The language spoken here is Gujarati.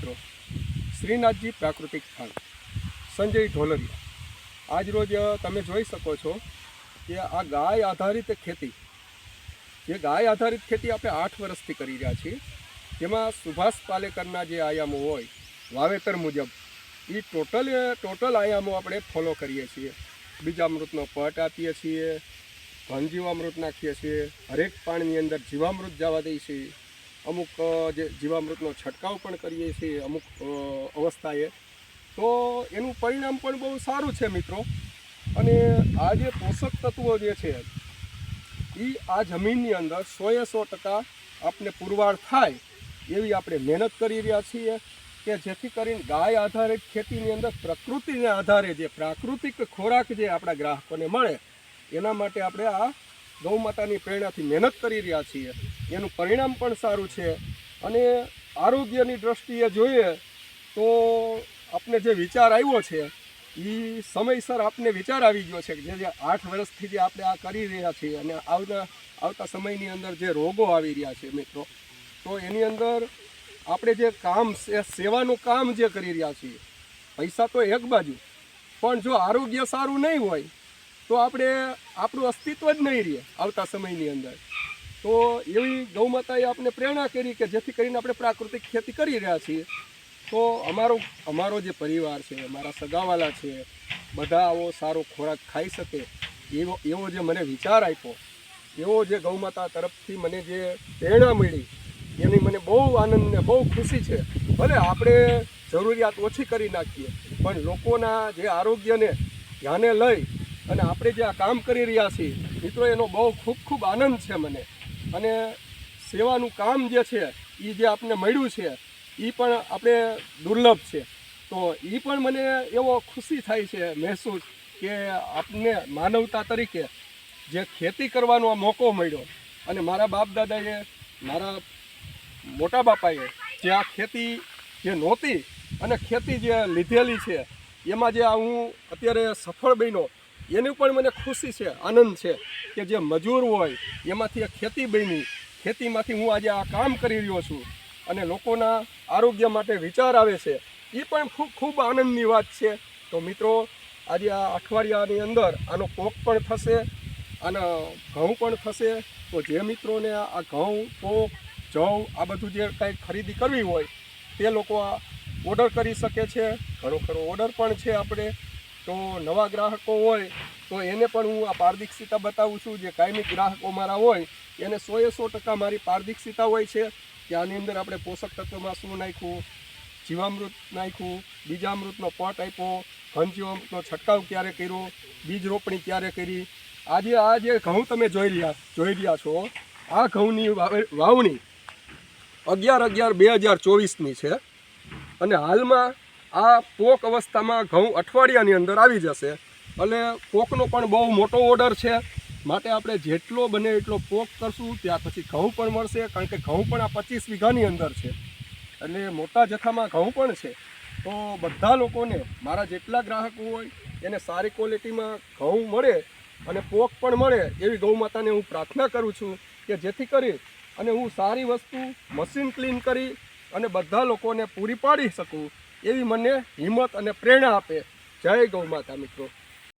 મિત્રો, શ્રીનાથજી પ્રાકૃતિક સ્થાન સંજય ઢોલરિયા. આજ રોજ તમે જોઈ શકો છો કે આ ગાય આધારિત ખેતી, જે ગાય આધારિત ખેતી આપણે આઠ વર્ષથી કરી રહ્યા છીએ, જેમાં સુભાષ પાલેકરના જે આયામો હોય, વાવેતર મુજબ, એ ટોટલ ટોટલ આયામો આપણે ફોલો કરીએ છીએ. બીજામૃતનો પટ આપીએ છીએ ઘન જીવામૃત નાખીએ છીએ, હરેક પાણીની અંદર જીવામૃત જવા દઈએ છીએ. અમુક જે જીવામૃતનો છંટકાવ પણ કરીએ છીએ અમુક અવસ્થાએ. તો એનું પરિણામ પણ બહુ સારું છે મિત્રો. અને આ જે પોષક તત્વો જે છે એ આ જમીનની અંદર સોએ સો ટકા આપને પુરવાર થાય એવી આપણે મહેનત કરી રહ્યા છીએ કે જેથી કરીને ગાય આધારિત ખેતીની અંદર પ્રકૃતિને આધારે જે પ્રાકૃતિક ખોરાક જે આપણા ગ્રાહકોને મળે, એના માટે આપણે આ ગૌ માતાની પ્રેરણાથી મહેનત કરી રહ્યા છીએ. એનું પરિણામ પણ સારું છે. અને આરોગ્યની દ્રષ્ટિએ જોઈએ તો આપને જે વિચાર આવ્યો છે એ સમયસર આપને વિચાર આવી ગયો છે કે જે આઠ વર્ષથી જે આપણે આ કરી રહ્યા છીએ અને આવતા આવતા સમયની અંદર જે રોગો આવી રહ્યા છે મિત્રો, તો એની અંદર આપણે જે કામ સેવાનું કામ જે કરી રહ્યા છીએ, પૈસા તો એક બાજુ, પણ જો આરોગ્ય સારું નહીં હોય તો આપણે આપણું અસ્તિત્વ જ નહીં રહીએ આવતા સમયની અંદર. તો એવી ગૌમાતાએ આપણે પ્રેરણા કરી કે જેથી કરીને આપણે પ્રાકૃતિક ખેતી કરી રહ્યા છીએ. તો અમારો અમારો જે પરિવાર છે મારા સગાવાલા છે, બધા આવો સારો ખોરાક ખાઈ શકે એવો એવો જે મને વિચાર આપ્યો, એવો જે ગૌમાતા તરફથી મને જે પ્રેરણા મળી, એની મને બહુ આનંદ ને બહુ ખુશી છે. ભલે આપણે જરૂરિયાત ઓછી કરી નાખીએ, પણ લોકોના જે આરોગ્યને ધ્યાને લઈ અને આપણે જે આ કામ કરી રહ્યા છીએ, મિત્રો, એનો બહુ ખૂબ ખૂબ આનંદ છે મને. અને સેવાનું કામ જે છે એ જે આપને મળ્યું છે એ પણ આપણે દુર્લભ છે. તો એ પણ મને એવો ખુશી થાય છે, મહેસૂસ, કે આપને માનવતા તરીકે જે ખેતી કરવાનો આ મોકો મળ્યો અને મારા બાપ દાદાએ મારા મોટા બાપાએ જે આ ખેતી જે નહોતી અને ખેતી જે લીધેલી છે, એમાં જે હું અત્યારે સફળ બન્યો એની પણ મને ખુશી છે, આનંદ છે કે જે મજૂર હોય, એમાંથી ખેતી બની. ખેતીમાંથી હું આજે આ કામ કરી રહ્યો છું અને લોકોના આરોગ્ય માટે વિચાર આવે છે. એ પણ ખૂબ ખૂબ આનંદની વાત છે. તો મિત્રો, આજે આ અઠવાડિયાની અંદર આનો પોક પણ થશે અને ઘઉં પણ થશે. તો જે મિત્રોને આ ઘઉં પોક જવ, આ બધું જે કાંઈ ખરીદી કરવી હોય, તે લોકો આ ઓર્ડર કરી શકે છે. ઘણો ખરો ઓર્ડર પણ છે આપણે. તો નવા ગ્રાહકો હોય, તો એને પણ હું આ પારદર્શિતા બતાવું છું. જે કાયમી ગ્રાહકો મારા હોય, એને સોએ સો ટકા મારી પારદર્શિતા હોય છે કે આની અંદર આપણે પોષક તત્વમાં શું નાખ્યું, જીવામૃત નાખ્યું, બીજામૃતનો પટ આપ્યો, ઘનજીવામૃતનો છંટકાવ ક્યારે કર્યો, બીજ રોપણી ક્યારે કરી. આજે આ જે ઘઉં તમે જોઈ રહ્યા જોઈ રહ્યા છો. આ ઘઉંની વાવે- વાવણી અગિયાર અગિયાર બે હજાર ચોવીસની છે. અને હાલમાં આ પોક અવસ્થામાં ઘઉં અઠવાડિયાની અંદર આવી જશે. એટલે પોકનો પણ બહુ મોટો ઓર્ડર છે. માટે આપણે જેટલો બને એટલો પોક કરશું, ત્યાર પછી ઘઉં પણ મળશે, કારણ કે ઘઉં પણ આ પચીસ વીઘાની અંદર છે. એટલે મોટા જથ્થામાં ઘઉં પણ છે. તો બધા લોકોને, મારા જેટલા ગ્રાહકો હોય, એને સારી ક્વોલિટીમાં ઘઉં મળે અને પોક પણ મળે એવી ગૌ માતાને હું પ્રાર્થના કરું છું કે જેથી કરી અને હું સારી વસ્તુ મશીન ક્લીન કરી અને બધા લોકોને પૂરી પાડી શકું. એવી મને હિંમત અને પ્રેરણા આપે. જય ગૌ માતા મિત્રો.